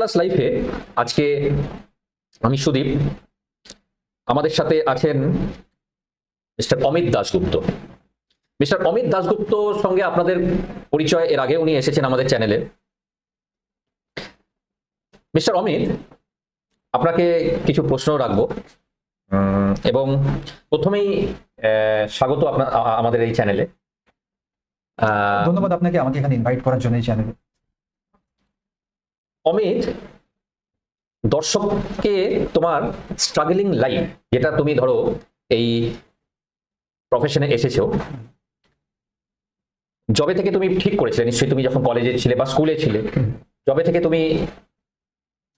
Plus লাইফে আজকে আমি সুদীপ, আমাদের সাথে আছেন মিস্টার অমিত দাশগুপ্ত। মিস্টার অমিত দাশগুপ্তর সঙ্গে আপনাদের পরিচয় এর আগে উনি এসেছেন আমাদের চ্যানেলে মিস্টার অমিত, আপনাকে কিছু প্রশ্ন রাখব। এবং প্রথমেই স্বাগত আপনার আমাদের এই চ্যানেলে ধন্যবাদ আপনাকে আমাকে এখানে ইনভাইট করার জন্য এই চ্যানেলে অমিত, দর্শককে তোমার স্ট্রাগলিং লাইফ যেটা তুমি ধরো এই প্রফেশনে এসেছ জবে থেকে তুমি ঠিক করেছিলে, নিশ্চয়ই তুমি যখন কলেজে ছিলে বা স্কুলে ছিলে জবে থেকে তুমি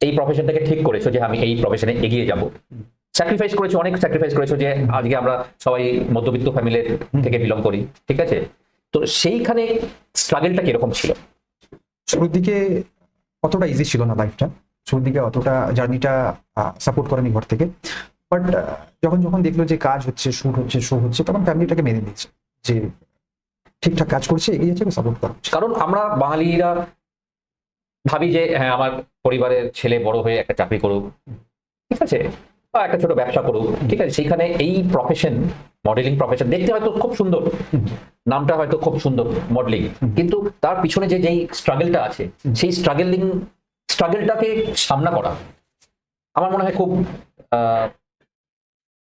এই প্রফেশনটাকে ঠিক করেছ যে আমি এই প্রফেশনে এগিয়ে যাব। স্যাক্রিফাইস করেছ, অনেক স্যাক্রিফাইস করেছ যে আজকে আমরা সবাই মধ্যবিত্ত ফ্যামিলির থেকে বিলং করি, ঠিক আছে? তো সেইখানে স্ট্রাগলটা কীরকম ছিল? শুরুর দিকে অতটা ইজি ছিল না লাইফটা শুরুর দিকে অতটা জার্নিটা সাপোর্ট করেনি ঘর থেকে। বাট যখন যখন দেখল যে কাজ হচ্ছে শুট হচ্ছে শো হচ্ছে, তখন ফ্যামিলিটাকে মেনে নিয়েছে। যে ঠিকঠাক কাজ করছে, এগিয়ে যাচ্ছে সাপোর্ট করা কারণ আমরা বাঙালিরা ভাবি যে হ্যাঁ আমার পরিবারের ছেলে বড় হয়ে একটা চাকরি করুক, ঠিক আছে? বা একটা ছোট ব্যবসা করুক, ঠিক আছে? সেইখানে এই প্রফেশন মডেলিং প্রফেশন দেখতে হয়তো খুব সুন্দর। নামটা হয়তো খুব সুন্দর মডেলিং কিন্তু তার পিছনে যে যেই স্ট্রাগলটা আছে, সেই স্ট্রাগলিং স্ট্রাগলটাকে সামনা করা, আমার মনে হয় খুব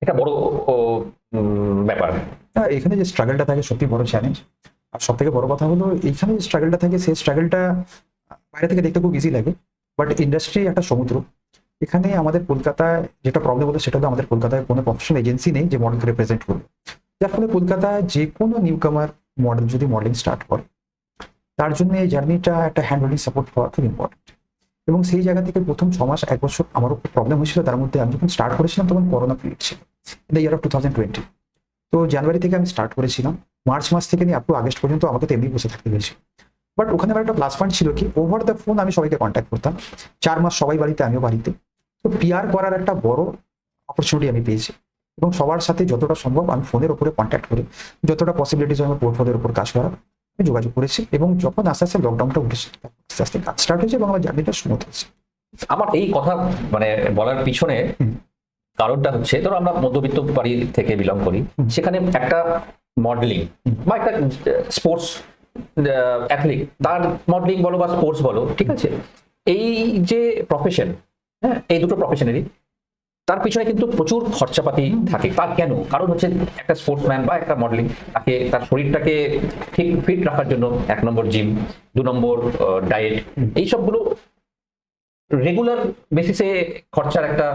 একটা বড় ব্যাপার। এখানে যে স্ট্রাগলটা থাকে সত্যি বড় চ্যালেঞ্জ আর সব থেকে বড় কথা হলো, এইখানে যে স্ট্রাগলটা থাকে, সেই স্ট্রাগলটা বাইরে থেকে দেখতে খুব ইজি লাগে। বাট ইন্ডাস্ট্রি একটা সমুদ্র। এখানে আমাদের কলকাতায় যেটা প্রবলেম হলো সেটা হলো আমাদের কলকাতায় কোনো প্রফেশনাল এজেন্সি নেই যে মডেলকে রিপ্রেজেন্ট করবে। যার ফলে কলকাতায় যে কোনো নিউ কামার মডেল যদি মডেলিং স্টার্ট করে, তার জন্য এই জার্নিটা একটা হ্যান্ড হোল্ডিং সাপোর্ট পাওয়া খুব ইম্পর্টেন্ট এবং সেই জায়গা থেকে প্রথম ছ মাস, এক বছর আমারও প্রবলেম হয়েছিল। তার মধ্যে আমি যখন স্টার্ট করেছিলাম, তখন করোনা পিরিয়ড ছিল। The year of two thousand twenty তো জানুয়ারি থেকে আমি স্টার্ট করেছিলাম। মার্চ মাস থেকে নিয়ে আপ টু আগস্ট পর্যন্ত আমাকে তো এমনি বসে থাকতে হয়েছিল। বাট ওখানে আমার একটা প্লাস পয়েন্ট ছিল কি ওভার দ্য ফোন আমি সবাইকে কন্ট্যাক্ট করতাম। চার মাস সবাই বাড়িতে, আমিও বাড়িতে। তো পিআর করার একটা বড় অপরচুনিটি আমি পেয়েছি। এবং সবার সাথে যতটা সম্ভব আমি ফোনের উপরে কন্ট্যাক্ট করে। যতটা পসিবিলিটিস আমার পোর্টফোলিওর উপর কাজ করার আমি যোগাযোগ করেছি এবং যখন আস্তে আস্তে লকডাউনটা উঠেছে আস্তে আস্তে কাজ স্টার্ট হয়েছে এবং আমার জার্নিটা স্মুথ হয়েছে। আমার এই কথা মানে বলার পিছনে কারণটা হচ্ছে ধরো আমরা মধ্যবিত্ত বাড়ি থেকে বিলং করি। সেখানে একটা মডেলিং বা একটা স্পোর্টস অ্যাথলিক তার মডেলিং বলো বা স্পোর্টস বলো ঠিক আছে? এই যে প্রফেশন হ্যাঁ এই দুটো প্রফেশনেরই তার পিছনে কিন্তু প্রচুর খরচাপাতি থাকে। তার কেন? কারণ হচ্ছে একটা স্পোর্টসম্যান বা একটা মডেলিং তাকে তার শরীরটাকে ঠিক ফিট রাখার জন্য এক নম্বর জিম দু নম্বর ডায়েট এইসবগুলো রেগুলার বেসিসে খরচার একটা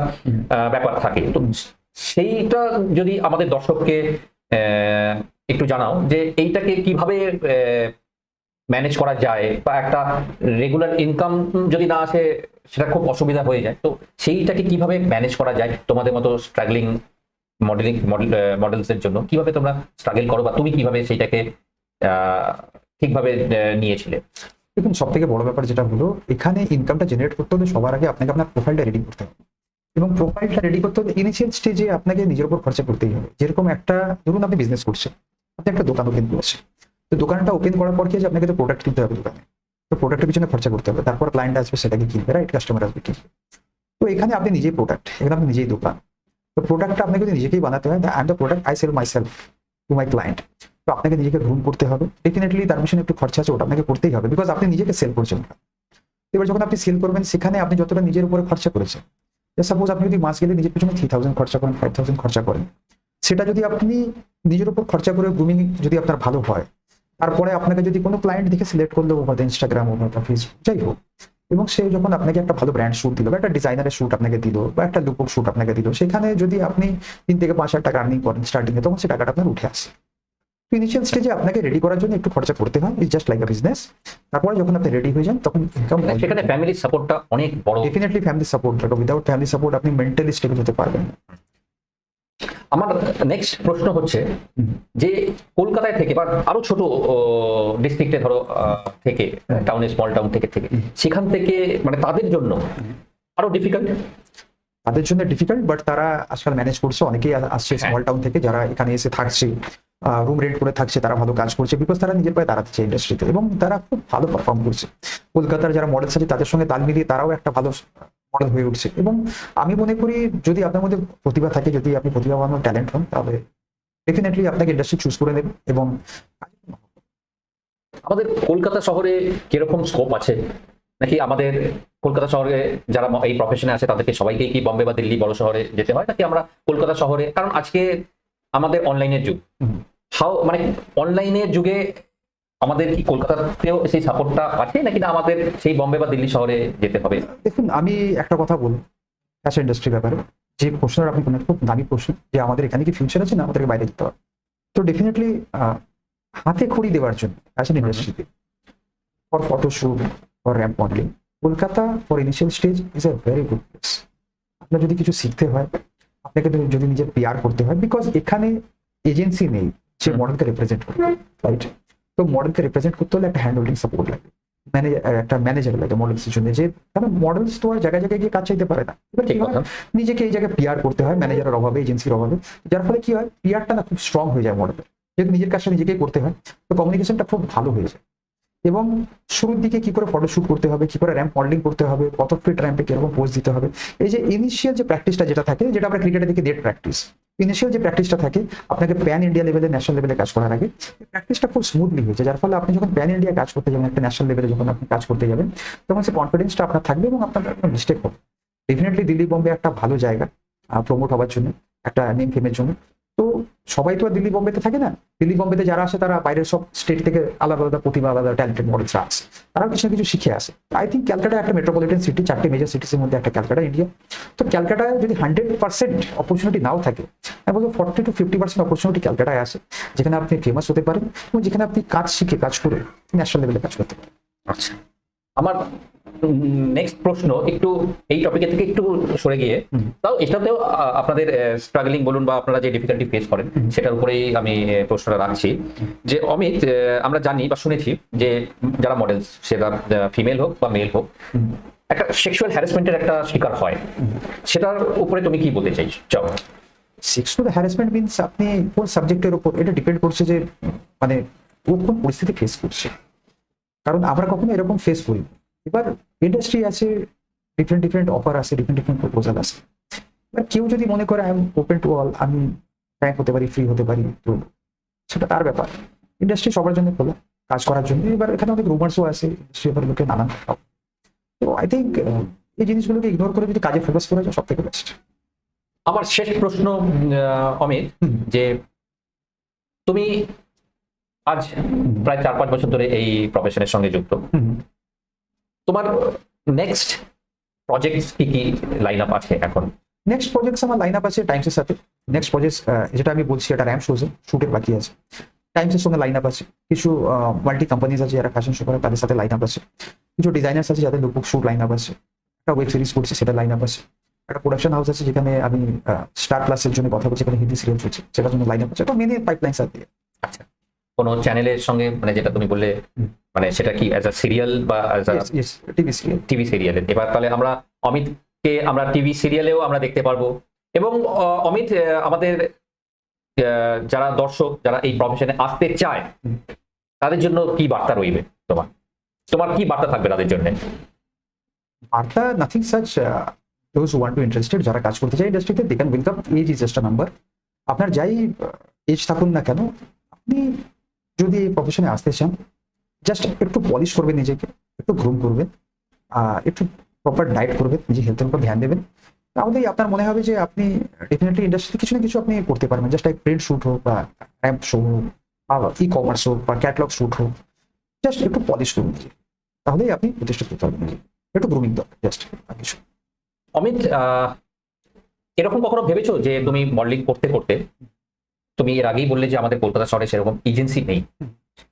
ব্যাপার থাকে। তো সেইটা যদি আমাদের দর্শককে একটু জানাও যে এইটাকে কীভাবে ম্যানেজ করা যায় বা একটা রেগুলার ইনকাম যদি না আসে, সেটা খুব অসুবিধা হয়ে যায়। তো সেইটাকে কীভাবে ম্যানেজ করা যায়? তোমাদের মতো স্ট্রাগলিং মডেলিং মডেলস এর জন্য কীভাবে তোমরা স্ট্রাগল করো বা তুমি কীভাবে সেইটাকে ঠিকভাবে নিয়েছিলে? দেখুন সব থেকে বড় ব্যাপার যেটা হলো, এখানে ইনকামটা জেনারেট করতে হলে সবার আগে আপনাকে আপনার প্রোফাইলটা রেডি করতে হবে। এবং প্রোফাইলটা রেডি করতে হলে ইনিশিয়াল স্টেজে আপনাকে নিজের উপর খরচা করতেই হবে। যেরকম একটা, ধরুন আপনি বিজনেস করছেন, আপনি একটা দোকান ওপেন করেছেন তো দোকানটা ওপেন করার পর কি আছে আপনাকে তো প্রোডাক্ট কিনতে হবে দোকানে। তো প্রোডাক্টের পিছনে খরচা করতে হবে। তারপর ক্লায়েন্ট আসবে, সেটাকে কিনবে রাইট কাস্টমার আসবে, কিনবে। তো এখানে আপনি নিজেই প্রোডাক্ট এখানে আপনি নিজেই দোকান। তো প্রোডাক্টটা আপনাকে যদি নিজেকেই বানাতে হয় I am the product I sell myself to my client তো আপনাকে নিজেকে গ্রুম করতে হবে। ডেফিনেটলি তার পিছনে একটু খরচা আছে, ওটা আপনাকে করতেই হবে বিকজ আপনি নিজেকে সেল করছেন এবার যখন আপনি সেল করবেন, সেখানে আপনি যতটা নিজের উপরে খরচা করেছেন সাপোজ আপনি যদি মাস গেলে নিজের পিছনে থ্রি থাউজেন্ড খরচা করেন ফাইভ থাউজেন্ড খরচা করেন, সেটা যদি আপনি নিজের উপর খরচা করে গ্রুমিং যদি আপনার ভালো হয় তারপরে আপনাকে যদি কোনো ক্লায়েন্ট দেখে সিলেক্ট করল over the Instagram over the Facebook যাই হোক। এবং সে যখন আপনাকে একটা ভালো ব্র্যান্ড শ্যুট দিল বা একটা ডিজাইনারের শ্যুট আপনাকে দিল বা একটা লুকবুক শুট আপনাকে দিল সেখানে যদি আপনি তিন থেকে পাঁচ হাজার টাকা আর্নিং করেন স্টার্টিংয়ে তখন সে টাকাটা আপনার উঠে আসে। ইনিশিয়াল স্টেজে আপনাকে রেডি করার জন্য একটু খরচা করতে হয় is just like a business তারপরে যখন আপনি রেডি হয়ে যান তখন ইনকাম মানে সেখানে ফ্যামিলির সাপোর্টটা অনেক বড়। ডেফিনেটলি ফ্যামিলি সাপোর্ট রাখো উইদাউট ফ্যামিলি সাপোর্ট আপনি মেন্টালি স্টেবল হতে পারবেন। আমার নেক্সট প্রশ্ন হচ্ছে যে কলকাতায় থেকে বা আরও ছোট ডিস্ট্রিক্টে ধরো থেকে টাউনে স্মল টাউন থেকে থেকে সেখান থেকে মানে তাদের জন্য আরও ডিফিকাল্ট তাদের জন্য ডিফিকাল্ট বাট তারা আজকাল ম্যানেজ করছে অনেকেই আসছে হ্যাঁ। স্মল টাউন থেকে যারা এখানে এসে থাকছে রুম রেন্ট করে থাকছে তারা ভালো কাজ করছে বিকজ তারা নিজের পায়ে দাঁড়াচ্ছে ইন্ডাস্ট্রিতে এবং তারা খুব ভালো পারফর্ম করছে। কলকাতার যারা মডেলস আছে তাদের সঙ্গে তাল মিলিয়ে তারাও একটা ভালো মডেল হয়ে উঠছে। এবং আমি মনে করি যদি আপনার মধ্যে প্রতিভা থাকে যদি আপনি প্রতিভাবান ট্যালেন্ট হন তাহলে ডেফিনেটলি আপনাকে ইন্ডাস্ট্রি চুজ করে নেবে এবং আমাদের কলকাতা শহরে কীরকম স্কোপ আছে? নাকি আমাদের কলকাতা শহরে যারা এই প্রফেশনে আছে তাদেরকে সবাইকে কি বম্বে বা দিল্লি বড় শহরে যেতে হয় নাকি আমরা কলকাতা শহরে? কারণ আজকে আমাদের অনলাইনের যুগ। হাও মানে অনলাইনের যুগে আমাদের কি কলকাতাতেও সেই সাপোর্টটা আছে নাকি না আমাদের সেই বম্বে বা দিল্লি শহরে যেতে হবে? দেখুন আমি একটা কথা বলি ফ্যাশন ইন্ডাস্ট্রি ব্যাপারে। যে প্রশ্নটা আপনি কোনো খুব দামি প্রশ্ন যে আমাদের এখানে কি ফিউচার আছে না আমাদেরকে বাইরে যেতে হবে? তো ডেফিনেটলি হাতে খড়ি দেওয়ার জন্য ফ্যাশন ইন্ডাস্ট্রিতে for photoshoot for ramp modelling Kolkata for initial stage is a very good place আপনার যদি কিছু শিখতে হয় আপনাকে যদি নিজের পিআর করতে হয় বিকজ এখানে এজেন্সি নেই যে। মডেলকে রিপ্রেজেন্ট করবে রাইট তো মডেলকে রিপ্রেজেন্ট করতে হলে একটা হ্যান্ড হোল্ডিং সাপোর্ট লাগে ম্যানেজার একটা ম্যানেজার লাগে মডেলসের জন্য যে কারণ মডেলস তো আর জায়গায় জায়গায় গিয়ে কাজ চাইতে পারে না। এবার ঠিক কি হয়? কথা। নিজেকে এই জায়গায় পিআর করতে হয় ম্যানেজারের অভাবে এজেন্সির অভাবে। যার ফলে কি হয়? পিআরটা না খুব স্ট্রং হয়ে যায় মডেলের যেহেতু নিজের কাজটা নিজেকেই করতে হয় তো কমিউনিকেশনটা খুব ভালো হয়ে যায়। এবং শুরুর দিকে কি করে ফটোশুট করতে হবে কি করে র্যাম্প মডেলিং করতে হবে কত ফিট র্যাম্পে কীরকম পোজ দিতে হবে? এই যে ইনিশিয়াল যে প্র্যাকটিসটা যেটা থাকে যেটা আমরা ক্রিকেটে দেখি নেট প্র্যাকটিস ইনিশিয়াল যে প্র্যাকটিসটা থাকে, আপনাকে প্যান ইন্ডিয়া লেভেলে ন্যাশনাল লেভেলে কাজ করার আগে প্র্যাকটিসটা খুব স্মুথলি হয়েছে, যার ফলে আপনি যখন প্যান ইন্ডিয়া কাজ করতে যাবেন, একটা ন্যাশনাল লেভেলে যখন আপনি কাজ করতে যাবেন, তখন সে কনফিডেন্সটা আপনার থাকবে এবং আপনার একটা মিস্টেক হবে ডেফিনেটলি দিল্লি বোম্বে একটা ভালো জায়গা প্রমোট হওয়ার জন্য, একটা নেম ফেমের জন্য। তো সবাই তো আর দিল্লি বোম্বেতে থাকে না। দিল্লি বোম্বেতে যারা আসে, তারা বাইরের সব স্টেট থেকে আলাদা আলাদা প্রতিভা, আলাদা ট্যালেন্টেড মডেলসরা আসে। তারাও কিছু কিছু শিখে আসে। আই থিঙ্ক ক্যালকাটা একটা মেট্রোপলিটন সিটি চারটে মেজর সিটিসের মধ্যে একটা ক্যালকাটা ইন্ডিয়া তো ক্যালকাটায় যদি হান্ড্রেড পার্সেন্ট অপরচুনিটি নাও থাকে আমি বলব forty to fifty percent opportunity ক্যালকাটায় আসে, যেখানে আপনি ফেমাস হতে পারেন, এবং যেখানে আপনি কাজ শিখে, কাজ করে ন্যাশনাল লেভেলে কাজ করতে পারেন। আচ্ছা। আমার নেক্সট প্রশ্ন একটু এই টপিকের থেকে একটু সরে গিয়ে তাও এটাতেও আপনাদের স্ট্রাগলিং বলুন বা আপনারা যে ডিফিকাল্টি ফেস করেন সেটার উপরেই আমি প্রশ্নটা রাখছি। যে অমিত আমরা জানি বা শুনেছি যে যারা মডেলস সেটা ফিমেল হোক বা মেল হোক একটা সেক্সুয়াল হ্যারাসমেন্টের একটা শিকার হয়। সেটার উপরে তুমি কি বলতে চাইছো? চাও সেক্সুয়াল হ্যারাসমেন্ট মিনস আপনি কোন সাবজেক্টের উপর এটা ডিপেন্ড করছে যে মানে ও কোন পরিস্থিতি ফেস করছে। কারণ আমরা কখনো এরকম ফেস করি না। এবার ইন্ডাস্ট্রি আছে ডিফারেন্ট ডিফারেন্ট অফার আছে ডিফারেন্ট ডিফারেন্ট প্রপোজাল আছে। এবার কেউ যদি মনে করে I am open to all আমি ফ্র্যাঙ্ক হতে পারি ফ্রি হতে পারি তো সেটা তার ব্যাপার। ইন্ডাস্ট্রি সবার জন্য খোলা কাজ করার জন্য। এবার এখানে অনেক রুমার্সও আছে ইন্ডাস্ট্রি ব্যাপারে লোকে নানান তো আই থিঙ্ক এই জিনিসগুলোকে ইগনোর করে যদি কাজে ফোকাস করা যায় সব থেকে বেস্ট আমার শেষ প্রশ্ন অমিত যে তুমি আজ প্রায় চার পাঁচ বছর ধরে এই প্রফেশনের সঙ্গে যুক্ত। তোমার নেক্সট প্রজেক্ট কি কি লাইন আপ আছে এখন? নেক্সট প্রজেক্ট আমার লাইন আপ আছে টাইমসের সাথে। নেক্সট প্রজেক্ট যেটা আমি বলছি এটা র্যাম শোজে শুটের বাকি আছে। টাইমসের সঙ্গে লাইন আপ আছে। কিছু মাল্টি কোম্পানিজ আছে যারা ফ্যাশন শো করে তাদের সাথে লাইন আপ আছে। কিছু ডিজাইনার্স আছে যাদের লুকবুক শুট লাইন আপ আছে। একটা ওয়েব সিরিজ করছে সেটা লাইন আপ আছে। একটা প্রোডাকশন হাউস আছে যেখানে আমি স্টার প্লাসের জন্য কথা বলছি এখানে হিন্দি সিরিয়াল চলছে। সেটার জন্য লাইন আপ আছে। তো মেনে পাইপ লাইন আচ্ছা। কোনো চ্যানেলের সঙ্গে মানে যেটা তুমি বললে। মানে সেটা কি অ্যাজ আ সিরিয়াল বা as a TV serial TV সিরিয়ালের এবার তাহলে আমরা অমিতকে আমরা টিভি সিরিয়ালেও আমরা দেখতে পারব। এবং অমিত আমাদের যারা দর্শক যারা এই প্রফেশনে আসতে চায় তাদের জন্য কি বার্তা রইবে তোমার? তোমার কি বার্তা থাকবে তাদের জন্য? বার্তা nothing such those one to interested যারা কাজ করতে চায় ইন্ডাস্ট্রিতে they can welcome age is just number আপনার যাই এজ থাকুন না কেন আপনি যদি এই প্রফেশনে আসতে চান জাস্ট একটু পলিশ করবেন নিজেকে, একটু গ্রুম করবেন আর একটু প্রপার ডায়েট করবেন নিজের হেলথের উপর ধ্যান দেবেন। তাহলেই আপনার মনে হবে যে আপনি ডেফিনেটলি ইন্ডাস্ট্রিতে কিছু না কিছু আপনি করতে পারবেন। জাস্ট লাইক প্রিন্ট শ্যুট হোক বা র্যাম্প শো হোক, বা ই কমার্স হোক, বা ক্যাটলগ শ্যুট হোক জাস্ট একটু পলিশ করুন তাহলেই আপনি প্রতিষ্ঠা করতে পারবেন একটু গ্রুমিং দরকার জাস্ট কিছু। অমিত এরকম কখনো ভেবেছো যে তুমি মডেলিং করতে করতে, তুমি এর আগেই বললে যে আমাদের কলকাতা শহরে সেরকম এজেন্সি নেই।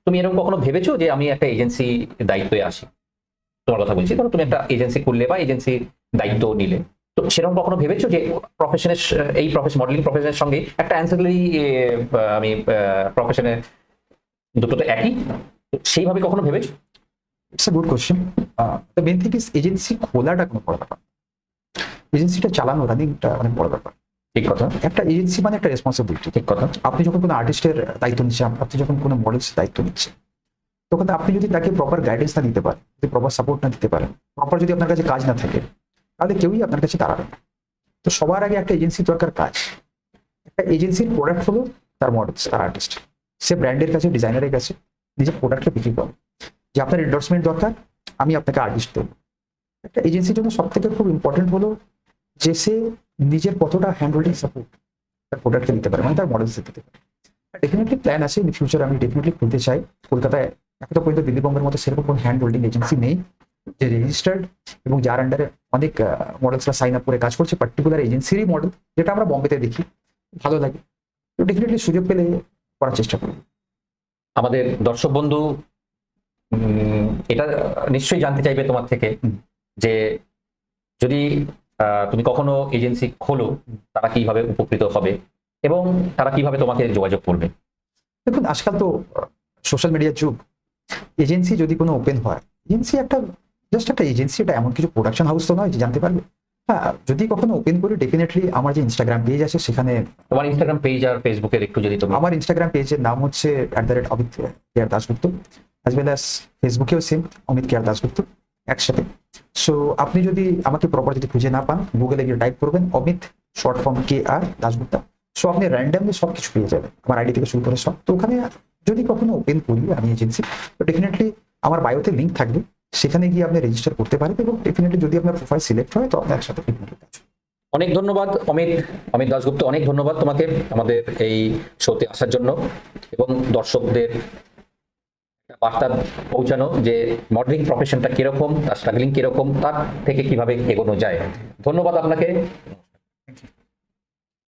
তুমি এরকম কখনো ভেবেছো যে আমি একটা এজেন্সি দায়িত্বে আসি তোমার কথা বলছি, ধরো তুমি একটা এজেন্সি করলে বা এজেন্সি দায়িত্ব নিলে। তো সেরকম কখনো ভেবেছো যে প্রফেশনের এই প্রফেশন মডেলিং প্রফেশনের সঙ্গে একটা অ্যান্সারলি আমি প্রফেশনের দুটো তো একই? সেইভাবে কখনো ভেবেছো? It's a good question main thing is agency খোলাটা কোনো বড় ব্যাপার এজেন্সিটা চালানো রানিংটা অনেক বড় ব্যাপার। ঠিক কথা। একটা এজেন্সি মানে একটা রেসপন্সিবিলিটি ঠিক কথা। আপনি যখন কোনো আর্টিস্টের দায়িত্ব নিচ্ছেন, আপনি যখন কোনো মডেলসের দায়িত্ব নিচ্ছেন, তখন আপনি যদি তাকে প্রপার গাইডেন্স না দিতে পারেন, যদি প্রপার সাপোর্ট না দিতে পারেন প্রপার যদি আপনার কাছে কাজ না থাকে, তাহলে কেউই আপনার কাছে দাঁড়াবে না। তো সবার আগে একটা এজেন্সি দরকার কাজ। একটা এজেন্সির প্রোডাক্ট হলো তার মডেলস তার আর্টিস্ট সে ব্র্যান্ডের কাছে ডিজাইনারের কাছে নিজের প্রোডাক্টকে বিক্রি করে। যে আপনার এন্ডোর্সমেন্ট দরকার, আমি আপনাকে আর্টিস্ট দেবো। একটা এজেন্সির জন্য সব থেকে খুব ইম্পর্টেন্ট হলো যে সে নিজের কতটা হ্যান্ড হোল্ডিং সাপোর্ট তার প্রোডাক্টকে দিতে পারে মানে তার মডেলস দিতে পারে। ডেফিনেটলি প্ল্যান আছে ইন ফিউচার আমি ডেফিনেটলি খুলতে চাই। কলকাতায় এখন পর্যন্ত দিল্লি বম্বের মতো সেরকম কোনো হ্যান্ড হোল্ডিং এজেন্সি নেই যে রেজিস্টার্ড এবং যার আন্ডারে অনেক মডেলসরা সাইন আপ করে কাজ করছে পার্টিকুলার এজেন্সিরই মডেল যেটা আমরা বম্বেতে দেখি। ভালো লাগে। তো ডেফিনেটলি সুযোগ পেলে করার চেষ্টা করব। আমাদের দর্শক বন্ধু এটা নিশ্চয়ই জানতে চাইবে তোমার থেকে যে যদি তুমি কখনো এজেন্সি খোলো তারা কীভাবে উপকৃত হবে এবং তারা কীভাবে তোমাকে যোগাযোগ করবে? দেখুন আজকাল তো সোশ্যাল মিডিয়ার যুগ। এজেন্সি যদি কোনো ওপেন হয় এজেন্সি একটা জাস্ট একটা এজেন্সি এটা এমন কিছু প্রোডাকশন হাউস তো নয় যে জানতে পারবে। হ্যাঁ যদি কখনো ওপেন করি ডেফিনেটলি আমার যে ইনস্টাগ্রাম পেজ আছে সেখানে তোমার ইনস্টাগ্রাম পেজ আর ফেসবুকের একটু যদি তুমি আমার ইনস্টাগ্রাম পেজের নাম হচ্ছে at the rate Amit care Dasgupta as well as ফেসবুকেও সেম অমিত কেয়ার দাসগুপ্ত একসাথে। সো আপনি যদি আমাকে প্রপার যদি খুঁজে না পান গুগলে গিয়ে টাইপ করবেন, Amit short form K R Dasgupta so আপনি র্যান্ডামলি সব কিছু পেয়ে যাবেন। আমার আইডি থেকে শুরু করে সব। তো ওখানে যদি কখনো ওপেন করি, আমি এজেন্সি তো ডেফিনেটলি আমার বায়োতে লিঙ্ক থাকবে। সেখানে গিয়ে আপনি রেজিস্টার করতে পারেন এবং ডেফিনেটলি যদি আপনার প্রোফাইল সিলেক্ট হয়, তো আপনি একসাথে অনেক ধন্যবাদ, অমিত। অমিত দাসগুপ্ত অনেক ধন্যবাদ তোমাকে আমাদের এই শোতে আসার জন্য এবং দর্শকদের বার্তা পৌঁছানো যে মডেলিং প্রফেশনটা কীরকম, তার স্ট্রাগলিং কীরকম, তার থেকে কীভাবে এগোনো যায়। ধন্যবাদ আপনাকে।